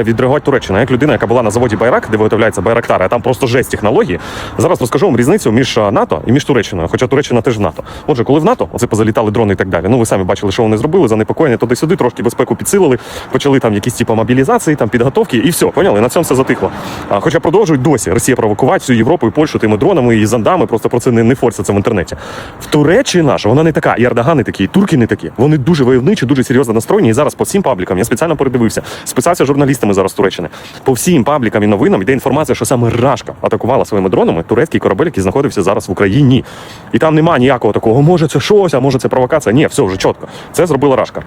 має відреагувати Туреччина. Як людина, яка була на заводі Байрак, де виготовляється Байрактари, а там просто жесть технології. Зараз розкажу вам різницю між НАТО і між Туреччиною. Хоча Туреччина теж в НАТО. Отже, коли в НАТО оце позалітали дрони і так далі. Ну ви самі бачили, що вони зробили, занепокоєння туди-сюди, трошки безпеку підсилили, почали там якісь типу мобілізації, там підготовки, і все, поняли? На цьому все затихло. А, хоча продовжують досі Росія провокувати всю Європу і Польщу тими дронами і зондами, просто про це не, не форсяться в інтернеті. В Туреччина ж вона не така, і Ердоган не такі, і турки не такі. Вони дуже войовничі, дуже серйозно настроєні. І зараз по всім паблікам я спеціально передивився, списався з журналістами зараз Туреччини. По всім паблікам і новинам йде інформація, що саме Рашка атакувала своїми дронами турецький корабель, який знаходився зараз в Україні. І там нема ніякого такого, може це щось, а може це провокація. Ні, все вже чітко. Це зробила Рашка.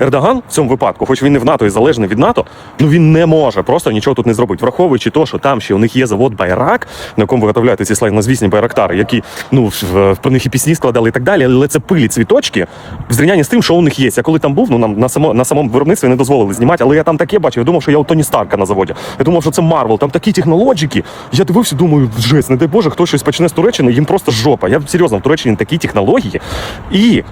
Ердоган в цьому випадку, хоч він не в НАТО і залежний від НАТО, ну він не може просто нічого тут не зробити, враховуючи те, що там ще у них є завод Байрак, на якому виготовляються ці славнозвісні байрактари, які ну про них і пісні складали і так далі, але це пилі цвіточки в зрівнянні з тим, що у них є. Я коли там був, ну нам на само на самому виробництві не дозволили знімати, але я там таке бачив. Я думав, що я у Тоні Старка на заводі. Я думав, що це Марвел, там такі технологіки. Я дивився, думаю, жесть, не дай Боже, хто щось почне з Туреччини, їм просто жопа. Я серйозно в Туреччині такі технології. І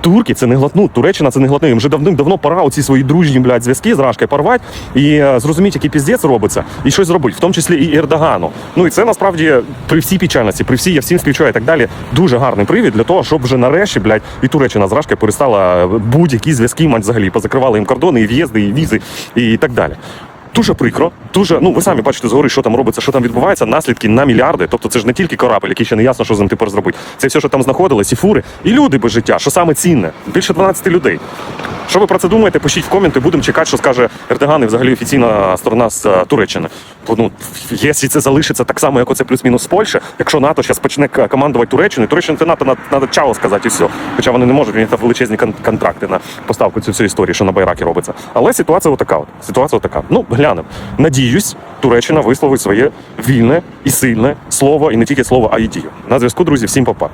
Турки це не глотнуть, Туреччина це не глотне. Їм вже давним-давно пора оці свої дружні блядь, зв'язки з Рашкою порвати і е, зрозуміти, який піздець робиться, і щось зробити, в тому числі і Ердогану. Ну і це насправді при всій печальності, при всій я всім співчуваю і так далі. Дуже гарний привід для того, щоб вже нарешті, блядь, і Туреччина з перестала будь-які зв'язки мати взагалі. Позакривали їм кордони, і в'їзди, і візи, і так далі. Дуже прикро, дуже ну ви самі бачите згори, що там робиться, що там відбувається. Наслідки на мільярди. Тобто, це ж не тільки корабель, який ще не ясно, що з ним тепер зробити. Це все, що там знаходилось, і фури, і люди без життя, що саме цінне. Більше 12 людей. Що ви про це думаєте? Пишіть в коменти, будемо чекати, що скаже Ердоган і взагалі офіційна сторона з е, Туреччини. Бо, Ну, якщо це залишиться так само, як оце плюс-мінус з Польщі, якщо НАТО зараз почне командувати Туреччиною, Туреччина це НАТО треба чао сказати і все. Хоча вони не можуть, у величезні кон- контракти на поставку цю всю історію, що на Байракі робиться. Але ситуація отака. От. Ситуація отака. Ну, глянемо. Надіюсь, Туреччина висловить своє вільне і сильне слово, і не тільки слово, а й дію. На зв'язку, друзі, всім попа.